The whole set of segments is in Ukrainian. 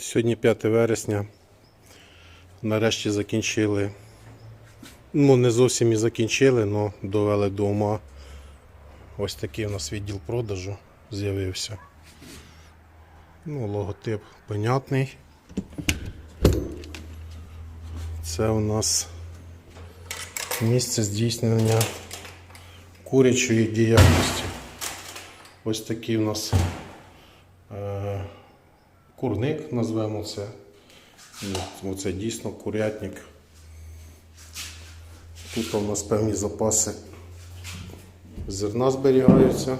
Сьогодні 5 вересня. Нарешті закінчили. Ну, не зовсім і закінчили, але довели до ума. Ось такий у нас відділ продажу з'явився. Ну, логотип понятний. Це у нас місце здійснення курячої діяльності. Ось такий у нас е, курник, назвемо це. Ну, Оце дійсно курятник. Тут у нас певні запаси зерна зберігаються.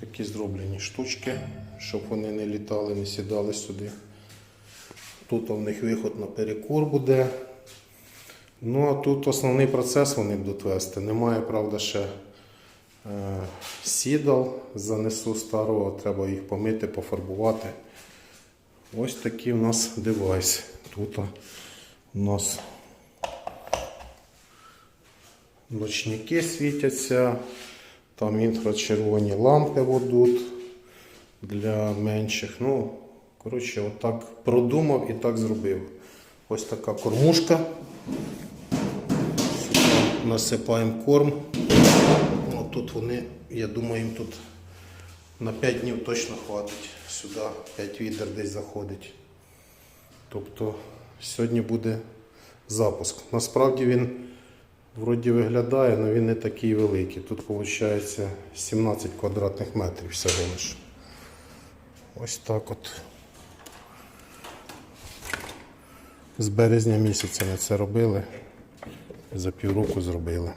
Такі зроблені штучки, щоб вони не літали, не сідали сюди. Тут у них виход на перекур буде. Ну а тут основний процес вони будуть вести. Немає, правда, ще сідал. Занесу старого, треба їх помити, пофарбувати. Ось такий у нас девайс. Тут у нас ночники світяться, там інфрачервоні лампи будуть для менших. Ну, коротше, отак продумав і так зробив. Ось така кормушка. Насипаємо корм. Тут вони, я думаю, їм тут на 5 днів точно хватить. Сюди 5 відер десь заходить. Тобто сьогодні буде запуск. Насправді він вроді виглядає, але він не такий великий. Тут виходить 17 квадратних метрів всього лиш. Ось так от. З березня місяця ми це робили. За півроку зробили.